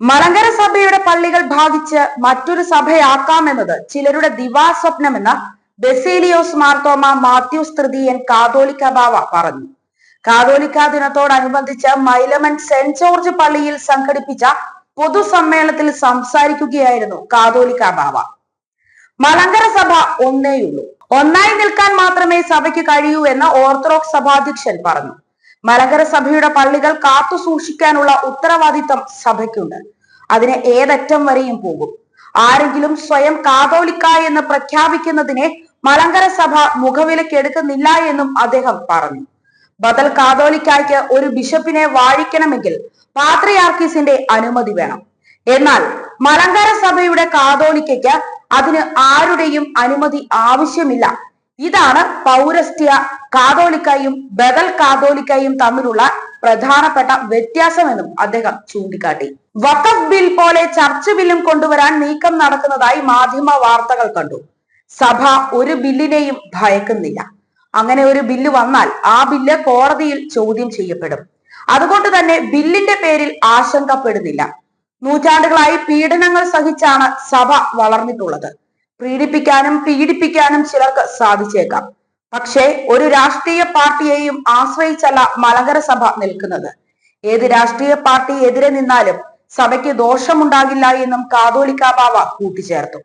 മലങ്കര സഭയുടെ പള്ളികൾ ഭാഗിച്ച് മറ്റൊരു സഭയാക്കാമെന്നത് ചിലരുടെ ദിവാസ്വപ്നമെന്ന് ബെസീലിയോസ് മാർത്തോമ മാത്യൂസ് തൃതീയൻ കാതോലിക്ക ബാവ പറഞ്ഞു. കാതോലിക്ക ദിനത്തോടനുബന്ധിച്ച് മൈലമൻ സെന്റ് ജോർജ് പള്ളിയിൽ സംഘടിപ്പിച്ച പൊതുസമ്മേളനത്തിൽ സംസാരിക്കുകയായിരുന്നു കാതോലിക്ക ബാവ. മലങ്കര സഭ ഒന്നേയുള്ളൂ. ഒന്നായി നിൽക്കാൻ മാത്രമേ സഭയ്ക്ക് കഴിയൂ എന്ന് ഓർത്തഡോക്സ് സഭാധ്യക്ഷൻ പറഞ്ഞു. മലങ്കര സഭയുടെ പള്ളികൾ കാത്തു സൂക്ഷിക്കാനുള്ള ഉത്തരവാദിത്തം സഭയ്ക്കുണ്ട്. അതിന് ഏതറ്റം വരെയും പോകും. ആരെങ്കിലും സ്വയം കാതോലിക്ക എന്ന് പ്രഖ്യാപിക്കുന്നതിനെ മലങ്കര സഭ മുഖവിലക്കെടുക്കുന്നില്ല എന്നും അദ്ദേഹം പറഞ്ഞു. ബദൽ കാതോലിക്കായ്ക്ക് ഒരു ബിഷപ്പിനെ വാഴിക്കണമെങ്കിൽ പാത്രയാർക്കിസിന്റെ അനുമതി വേണം. എന്നാൽ മലങ്കര സഭയുടെ കാതോലിക്കയ്ക്ക് അതിന് ആരുടെയും അനുമതി ആവശ്യമില്ല. ഇതാണ് പൗരസ്ത്യ കാതോലിക്കയും ബദൽ കാതോലിക്കയും തമ്മിലുള്ള പ്രധാനപ്പെട്ട വ്യത്യാസമെന്നും അദ്ദേഹം ചൂണ്ടിക്കാട്ടി. വഖഫ് ബിൽ പോലെ ചർച്ച് ബില്ലും കൊണ്ടുവരാൻ നീക്കം നടക്കുന്നതായി മാധ്യമ വാർത്തകൾ കണ്ടു. സഭ ഒരു ബില്ലിനെയും ഭയക്കുന്നില്ല. അങ്ങനെ ഒരു ബില്ല് വന്നാൽ ആ ബില്ല് കോടതിയിൽ ചോദ്യം ചെയ്യപ്പെടും. അതുകൊണ്ട് തന്നെ ബില്ലിന്റെ പേരിൽ ആശങ്കപ്പെടുന്നില്ല. നൂറ്റാണ്ടുകളായി പീഡനങ്ങൾ സഹിച്ചാണ് സഭ വളർന്നിട്ടുള്ളത്. പീഡിപ്പിക്കാനും പീഡിപ്പിക്കാനും ചിലർക്ക് സാധിച്ചേക്കാം. പക്ഷേ ഒരു രാഷ്ട്രീയ പാർട്ടിയെയും ആശ്രയിച്ചല്ല മലങ്കര സഭ നിൽക്കുന്നത്. ഏത് രാഷ്ട്രീയ പാർട്ടി എതിരെ നിന്നാലും സഭയ്ക്ക് ദോഷമുണ്ടാകില്ല എന്നും കാതോലിക്കാ ബാവ കൂട്ടിച്ചേർത്തു.